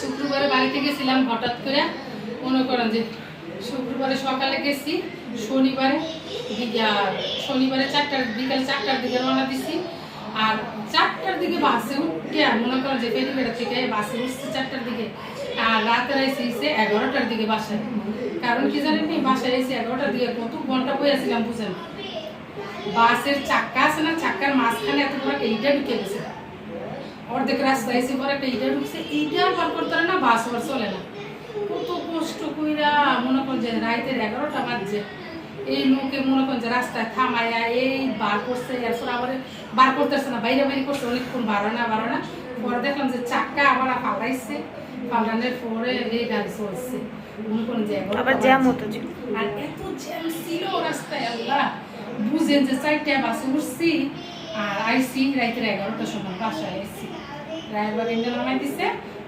শুক্রবারে বাড়িতে গেছিলাম, হঠাৎ করে মনে করেন যে শুক্রবারে সকালে গেছি, শনিবারে শনিবারে চারটার, বিকাল চারটার দিকে রওনা দিছি। আর চারটার দিকে বাসে উঠে মনে করেন যে পেরিপেটা থেকে বাসে উঠছে চারটার দিকে, আর রাতে এসে এসে এগারোটার দিকে বাসায়। কারণ কি জানেন বাসায় এসে এগারোটার দিকে, কত ঘণ্টা বইয়াছিলাম বুঝেন? বাসের চাক্কা আছে না চাক্কার মাঝখানে এত বড় একটা ইটা ঢুকে অর্ধেক রাস্তা এসে পরে একটা ইটা ঢুকছে ইটা পার করতে না বাস আর চলে না। কত কষ্ট কইরা মনে করেন যে রাইতের এগারোটা বাজছে। এই লোকে মনে করেন যে রাস্তায় থামাইয়া এই বার করছে এরপর আবার বার করতেছে না বাইরে বাইরে করছে অনেকক্ষণ বাড়ো না বাড়ো না। পরে দেখলাম যে চাক্কা আবার পাল্টাইছে পাল্টানোর পরে এই গাড়ি চলছে। মনে করেন যে আবার জ্যাম হতো আর এত জ্যাম ছিল রাস্তায় আল্লাহ। বুঝেন যে চারটা বাসে উঠছি আর আইসি রাইতের এগারোটার সময় বাসায় এসছি রায়বাগ ইন্ডিয়া নামাই দিছে,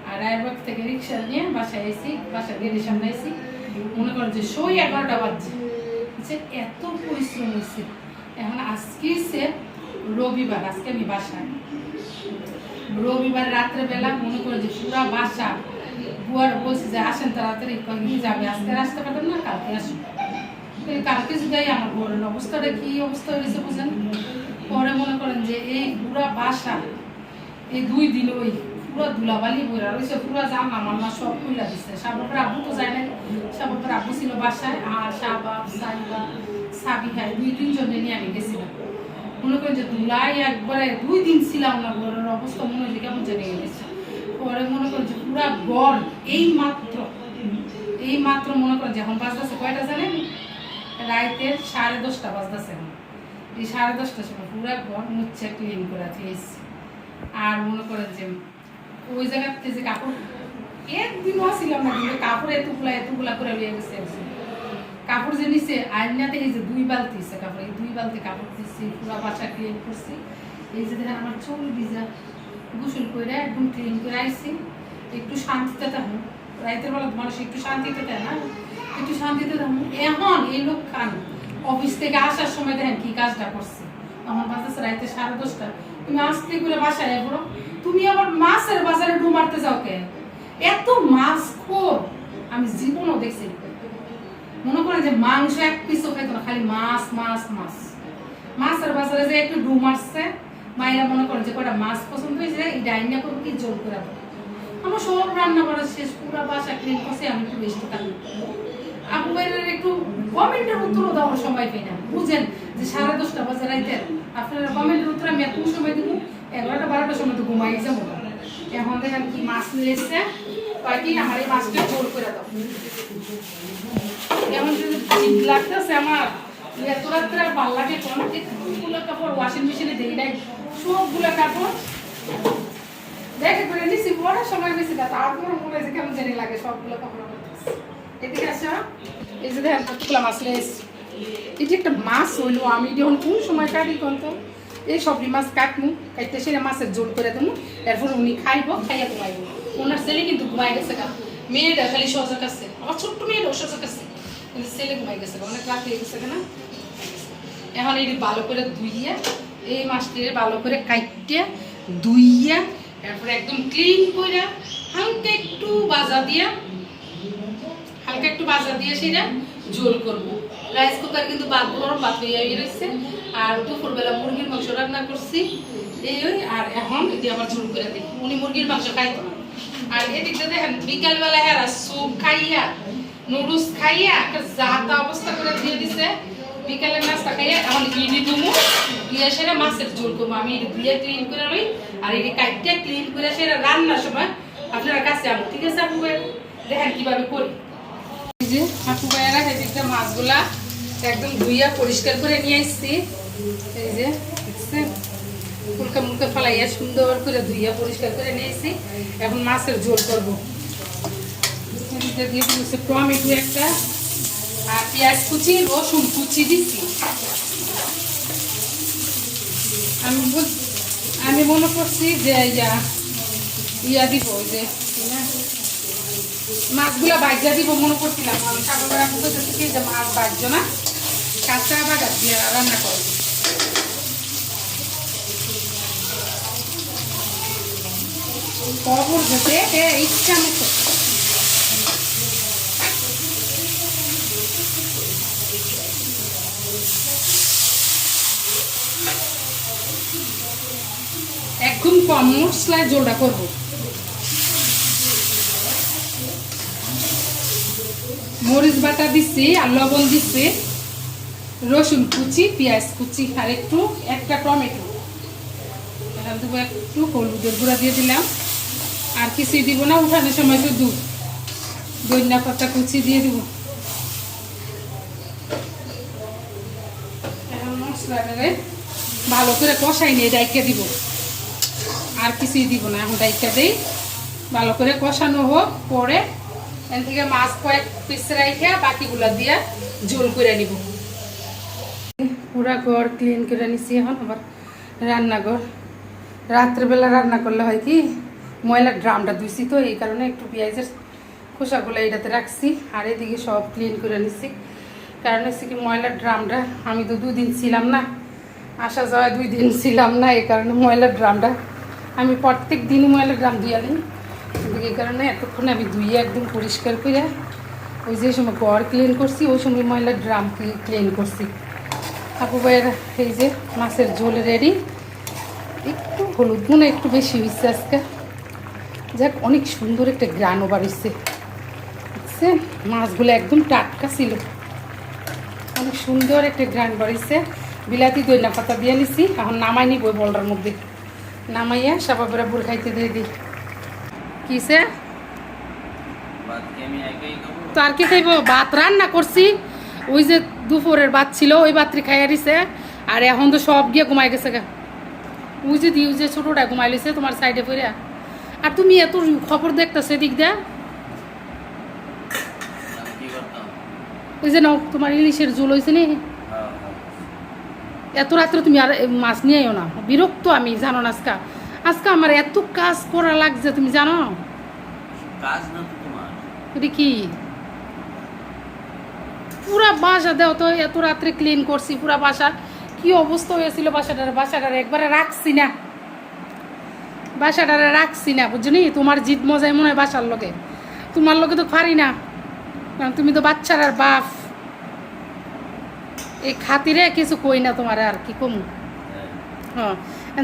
আর রায়বাগ থেকে রিক্সা নিয়ে বাসায় এসি বাসার গেটের সামনে এসি মনে করেন যে সই এগারোটা বাজছে। যে এত পরিশ্রম হয়েছে এখন আজকে সে রবিবার, আজকে আমি বাসায়। রবিবার রাত্রেবেলা মনে করে যে পুরা বাসা, বুয়ার বলছে যে আসেন তাড়াতাড়ি কয়েকদিন যাবে? আজকে আসতে পারবেন না, কালকে আসুন। কালকে যদি আমার বড়ের অবস্থাটা কি অবস্থা হয়েছে বুঝেন? পরে মনে করেন যে এই পুরা বাসা এই দুই দিন ওই পুরো ধুলাবালি বইরা রয়েছে, পুরো জামা মামা সব খুলে দিচ্ছে সাবাবের আব্বু তো যায় না সাবাবের আব্বু ছিল বাসায়, আর সাবাব সাইবা সাবি ভাই দুই তিনজনে নিয়ে আমি গেছিলাম। মনে করেন যে ধুলাই একবারে দুই দিন ছিলাম না, ঘরের অবস্থা মনে হচ্ছে কেমন জানি গেছে। পরে মনে করেন যে পুরা গড় এই মাত্র এই মাত্র মনে করেন যখন বাজতেছে কয়টা জানেন? রাইতের সাড়ে দশটা বাজতেছে এখন। এই সাড়ে দশটার সময় পুরা ঘর মুচ্ছে ক্লিন করে দিয়েছি। আর মনে করেন যে ওই জায়গাতে যে কাপড়, একদিনও ছিলাম না, কিন্তু কাপড় এতগুলা এতগুলা করে লিয়ে গেছে কাপড় যে নিচে আয়নাতে এই যে দুই বালতি আছে কাপড়, এই দুই বালতি কাপড় দিচ্ছি পুরো বাসা ক্লিন করছি। এই যে দেখেন আমার চুল ভিজা, গোসল করে একদম ক্লিন করে আইছি। একটু শান্তিতে থাকুন রাইতের বেলা মানুষ একটু শান্তিতে দেয় না। একটু শান্তিতে থাকুন এখন এই লোক খান, অফিস থেকে আসার সময় দেখেন কি কাজটা করছে। আমার বাজার রাইতে সাড়ে দশটা। তুমি করে বাসায় এগুলো তুমি আবার মাছের বাজারে মারতে যাও কে? এত মাছ খোর। আমি জীবনও দেখছি মনে করেন যে মাংস এক পিসও না, খালি মাছ মাছ মাছ। মাছের বাজারে যে একটু মারছে, মায়েরা মনে করেন যে কটা মাছ পছন্দ হয়েছে এই ডাইনা করব কি জোর করে আমার সব রান্না করা শেষ, পুরো বাসা ক্লিন করছে, আমি একটু বেশি থাকি। আপু একটু কমেন্টের উত্তরও দেওয়ার সময় পাই না। বুঝেন যে সাড়ে দশটা বাজে রাইতে আপনারা কমেন্টের উত্তর আমি এত সময় দিব, এগারোটা বারোটার সময় তো ঘুমাই যাব। এখন দেখেন কি মাছ নিয়ে এসছে কয়েকদিন আমার এই মাছটা জোর করে দাও। যদি শীত লাগতেছে আমার, এত রাত্রে আর ভালো লাগে কোন? একটুগুলো কাপড় ওয়াশিং মেশিনে দিই নাই, সবগুলো কাপড়। দেখে করে নিছি বড় সময় বেশি না, তারপর মনে হয়েছে কেমন জানি লাগে সবগুলো কাপড়। এদিকে আসো। এই যে দেখেন কতগুলো মাছ নিয়ে এই যে একটা মাছ হইল, আমি যখন কোন সময় কাটি কোন তো? এই সবজি মাছ কাটমু, কাটতে সেটা মাছের জোল করে দেবো। এরপর উনি খাইব, খাইয়া ঘুমাইব। ওনার ছেলে কিন্তু ঘুমাই গেছে গা। মেয়েটা খালি সজাগ আছে আমার ছোট্ট মেয়েটাও সজাগ আছে কিন্তু ছেলে ঘুমাই গেছে অনেক রাত হয়ে গেছে না? এখন এটি ভালো করে ধুইয়া, এই মাছটি ভালো করে কাইটে ধুইয়া তারপরে একদম ক্লিন করে হালকা একটু বাজা দিয়া, হালকা একটু বাজা দিয়ে সেটা ঝোল করব। রাইস কুকার কিন্তু বাদ গরম ভাত হয়ে রয়েছে। আর দুপুরবেলা মুরগির মাংস রান্না করছি। এই আর এখন এটি আবার ঝুল করে দিই। উনি মুরগির মাংস খাইতো না আর এদিকটা দেখেন, বিকালবেলা হেরা স্যুপ খাইয়া, নুডলস খাইয়া, একটা জাতা অবস্থা করে দিয়ে দিছে। বিকালের নাস্তা খাইয়া, এখন ইডি তুমু দিয়ে সেটা মাছের ঝোল করব। আমি এটি ধুয়ে ক্লিন করে লই, আর এটি কাইটটা ক্লিন করে সেটা রান্নার সময় আপনারা কাছে আনো ঠিক আছে, আপু দেখেন কীভাবে করি। যে, আপু ভাইয়ারা মাছগুলা একদম ধুইয়া পরিষ্কার করে নিয়ে আসছি। এই যে, দেখছেন? মুলকা মুলকা ফালাইয়া সুন্দর করে ধুইয়া পরিষ্কার করে নিয়ে আসছি। এখন মাছের ঝোল করব। টমেটো একটা আর পেঁয়াজ কুচি, রসুন কুচি দিচ্ছি আমি আমি মনে করছি যে ইয়া ইয়া দিব যে মাছগুলো বাজ্যা দিব, মনে করছিলাম। আমি সাগরবেলা মতো কি যে মাছ বাজছো না? কাঁচা বাগা দিয়ে রান্না করব। কবর এ ইচ্ছা মতো। কম মশলায় জোড়া করব। মরিচ বাটা দিচ্ছি আর লবণ দিচ্ছি রসুন কুচি, পেঁয়াজ কুচি আর একটু একটা টমেটো। এখান দেবো একটু হলুদের গুঁড়া দিয়ে দিলাম। আর কিছুই দিব না, উঠানোর সময় শুধু দইনা পাতা কুচি দিয়ে দিব। ভালো করে কষাই নিয়ে ডাইকে দিব। আর কিছুই দিব না, এখন ডাইকা দেই। ভালো করে কষানো হোক, পরে এখান থেকে মাছ কয়েক পিস রাইখে বাকিগুলো দিয়ে ঝোল করে নিব। পুরা ঘর ক্লিন করে নিছি এখন, আবার রান্নাঘর। রাত্রেবেলা রান্না করলে হয় কি, ময়লার ড্রামটা ধুইছি তো, এই কারণে একটু পেঁয়াজের খোসাগুলো এটাতে রাখছি, আর এদিকে সব ক্লিন করে নিছি। কারণ হচ্ছে কি, ময়লার ড্রামটা আমি তো দুদিন ছিলাম না, আসা যাওয়া দুই দিন ছিলাম না, এই কারণে ময়লার ড্রামটা আমি প্রত্যেক দিনই ময়লার ড্রাম ধুয়ে আনি কিন্তু এই কারণে এতক্ষণ আমি ধুয়ে একদম পরিষ্কার করে ওই যে সময় ঘর ক্লিন করছি, ওই সময় ময়লার ড্রাম ক্লিন করছি। আপু ভাইয়ের এই যে মাছের ঝোল রেডি একটু হলুদ মনে একটু বেশি হয়েছে আজকে। যাক অনেক সুন্দর একটা গ্রানও বাড়িছে বুঝছেন মাছগুলো একদম টাটকা ছিল। অনেক সুন্দর একটা গ্রান বাড়িছে বিলাতি দই না পাতা দিয়ে নিছি এখন নামাই নিব ওই বলটার মধ্যে। নামাইয়া সাবাবেরা বুড় খাইতে দিয়ে দিই। কিসে আমি তো আর কি খাইব? ভাত রান্না করছি। ওই যে দুপুরের ভাত ছিল ওই ভাতটি খাইয়া দিছে। আর এখন তো সব গিয়ে ঘুমাই গেছে গা। ওই যে দি ওই যে ছোটোটা ঘুমাই লিছে তোমার সাইডে পড়ে আর তুমি এত খবর দেখতেছো এদিক দা ওই যে নাও তোমার ইলিশের ঝোল হয়েছে নি। এত রাত্রে তুমি আর মাছ নিয়ে আইও না। বিরক্ত আমি জানো না আজকা। আজকে আমার এত কাজ করা লাগছে তুমি জানো? কাজ না তোমার। কি? পুরা বাসা দেও তো, এত রাত্রে ক্লিন করছি, পুরা বাসা। কি অবস্থা হয়েছিল বাসাটার বাসাটার একবারে রাখছি না। বাসাটারে রাখছি না, বুঝলি? তোমার জিদ মজাই মনে হয় বাসার লোকে তোমার লোকে তো পারি না। কারণ তুমি তো বাচ্চার আর বাপ। এই খাতিরে কিছু কই না তোমার আর, কি কম? হ্যাঁ।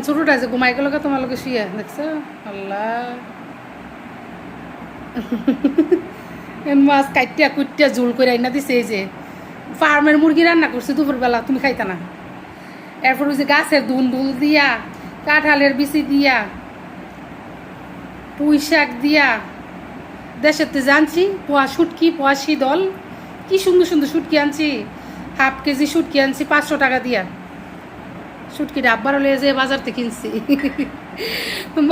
ছোটটা যে ঘুমাই গেল তোমার লোকে শুয়ে, দেখছ? আল্লাহ। মাছ কাটিয়া কুটিয়া জোল করে আইনা দিছে এই যে। ফার্মের মুরগি রান্না করছে দুপুরবেলা, তুমি খাইতা না। এরপর ওই যে গাছের দুন দুল দিয়া, কাঁঠালের বিচি দিয়া, পুঁই শাক দিয়া। দেশের তো জানছি পোয়া শুটকি, পোয়া শীতল। কি সুন্দর সুন্দর শুটকি আনছি। হাফ কেজি শুটকি আনছি, পাঁচশো টাকা দিয়া। শুটকিটা আব্বার লয়ে যে বাজার থেকে কিনছি।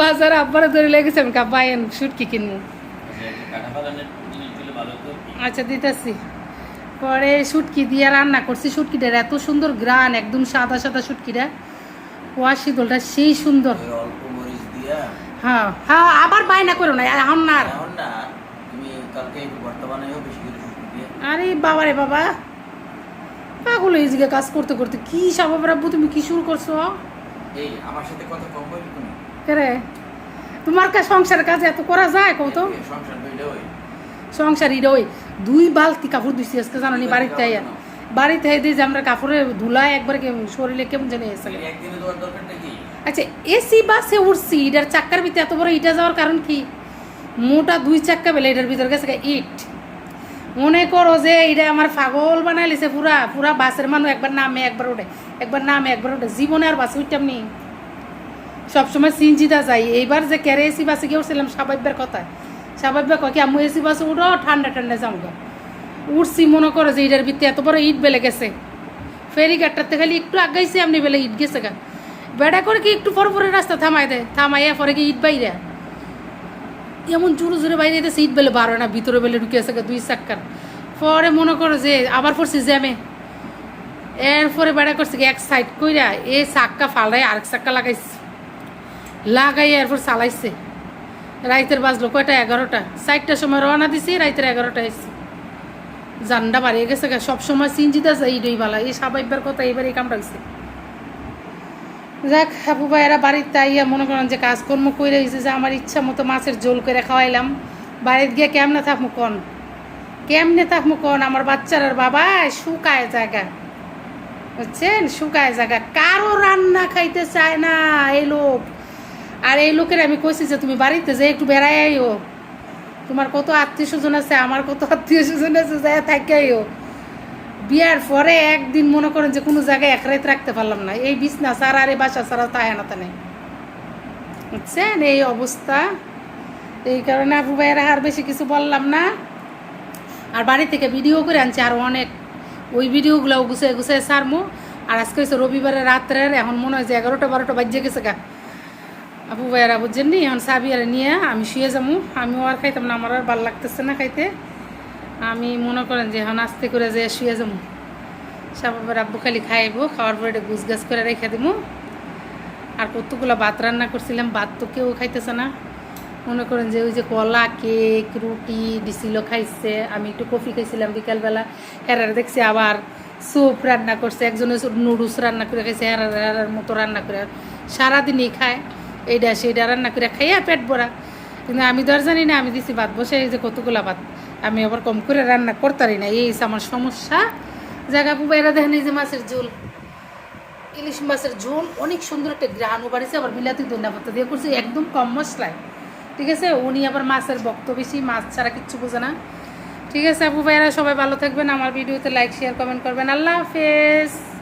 বাজার আব্বারে ধরে লেগেছে আমি কাবাইন শুটকি কিনবো। আচ্ছা, দিতেছি। পরে শুটকি দিয়ে রান্না করছি। শুটকিটার এত সুন্দর গ্রান একদম সাদা সাদা শুটকিটা। ওয়া শীতলটা সেই সুন্দর। হ্যাঁ হ্যাঁ আবার বায়না করো না এখন না আর। বাবা রে বাবা পাগল এই জায়গায় কাজ করতে করতে। কি সাবাব রাব্বু তুমি কি শুরু করছ? এই আমার সাথে কথা কম বলি তুমি রে তোমার কাজ সংসারের কাজ এত করা যায় কও তো। এই সংসার দুইটা ওই দুই বালতি কাপড় ধুইছি আজকে জানো নি বাড়িতে আইয়া। বাড়িতে আই দিয়ে যে আমরা কাপড়ে ধুলায় একবার শরীরে কেমন জানি এসে আচ্ছা এসি বাসে উঠছি এটার চাক্কার ভিতরে এত বড় ইটা যাওয়ার কারণ কি? মোটা দুই চাক্কা বেলে এটার ভিতরে গেছে ইট। মনে করো যে এটা আমার পাগল বানাই লিছে পুরা পুরা বাসের মানুষ একবার নামে একবার ওঠে একবার নামে একবার ওঠে জীবনে আর বাসে উঠতাম নি। সবসময় সিনজিদা যাই। এইবার যে ক্যারে এসি বাসে গিয়ে উঠছিলাম স্বাভাবিকের কথা। স্বাভাবিক কয় কি, আম্মু এসি বাসে উঠো, ঠান্ডা ঠান্ডা যাও গা উঠছি, মনে করো যে এটার ভিতরে এত বড় ইট বেলে গেছে। ফেরি ঘাটটাতে খালি একটু আগাইছে আপনি বেলে ইট গেছে গা। বেড়া করে কি একটু পর পরে রাস্তা থামাই দেয়, থামাইয়া পরে কি ইট বাইরে? এমন জোরে জোরে বাইরে দিয়েছে ইট বেলে বারো না, ভিতরে বেলে ঢুকে আছে দুই চাক্কার। পরে মনে করো যে আবার পড়ছি জ্যামে। এরপরে বেড়া করছে এক সাইড কইরা এই চাক্কা ফালাই আরেক চাক্কা লাগাইছে। লাগাই এরপর চালাইছে। রাইতের বাজলো কয়টা? এগারোটা। চারটার সময় রওনা দিছি, রাইতের এগারোটা এসছি। জান্ডা বাড়িয়ে গেছে সব সময় সিনজিদা যাই ইডই বালা। এই স্বাভাবিকবার কথা এবার এই কামটা হয়েছে যাক হাবু ভাইয়েরা বাড়িতে আইয়া মনে করেন যে কাজকর্ম করে গেছে যে আমার ইচ্ছা মতো মাছের ঝোল করে খাওয়াইলাম। বাড়িতে গিয়ে কেমনে থাকব কন? কেমনে থাকব কন? আমার বাচ্চার বাবা শুকায় জায়গা বুঝছেন? শুকায় জায়গা কারও রান্না খাইতে চায় না, এই লোক। আর এই লোকের আমি কইছি যে, তুমি বাড়িতে যে একটু বেড়াই আইও। তোমার কত আত্মীয় স্বজন আছে, আমার কত আত্মীয় স্বজন আছে যাই থাকে আইও। বিয়ার পরে একদিন মনে করেন যে, কোনো জায়গায় এক রাত রাখতে পারলাম না। এই বিছনা সারা আর বাসা সারা তাই না তা নেই। বুঝছেন? এই অবস্থা। এই কারণে আবু ভাইয়েরা আর বেশি কিছু বললাম না। আর বাড়ি থেকে ভিডিও করে আনছি আর অনেক। ওই ভিডিওগুলো গুছিয়ে গুছিয়ে সারমু আর আজকে হচ্ছে রবিবারে রাত্রের, এখন মনে হয় যে এগারোটা, বারোটা বাজে গেছে গা। আপু ভাইয়েরা বুঝছেন নি এখন সাবিয়ারে নিয়ে আমি শুয়ে যাব। আমিও আর খাইতাম না, আমার আর ভালো লাগতেছে না খাইতে। আমি মনে করেন যে এখন আস্তে করে যে শুয়ে যাব। সাবাবের আব্বু খালি খাইবো, খাওয়ার পরে গুছ গাছ করে রেখে দিব। আর কতগুলো ভাত রান্না করছিলাম, ভাত তো কেউ খাইতেছে না। মনে করেন যে ওই যে কলা, কেক, রুটি দিছিল খাইছে। আমি একটু কফি খাইছিলাম বিকালবেলা। হেরার দেখছি আবার স্যুপ রান্না করছে একজনে নুডলস রান্না করে খাইছে, হেরার হেরার মতো রান্না করে। সারাদিনই খায়। এইটা সেইটা রান্না করে খাইয়া পেট ভরা। কিন্তু আমি তো আর জানি না, আমি দিছি ভাত, বসে এই যে কতগুলা ভাত। আমি আবার কম করে রান্না করতারি না, এই আমার সমস্যা। জায়গা পুবাইরা দেখেন এই যে মাছের ঝোল। ইলিশ মাছের ঝোল, অনেক সুন্দর একটা গ্রানও বাড়িছে, আবার বিলাতি ধনিয়া পাতা দিয়ে করছে, একদম কম মশলায়। ঠিক আছে? উনি আবার মাছের বক্ত বেশি, মাছ ছাড়া কিচ্ছু বোঝে না। ঠিক আছে আপু ভাইরা সবাই ভালো থাকবেন। আমার ভিডিওতে লাইক শেয়ার কমেন্ট করবেন। আল্লাহ হাফেজ।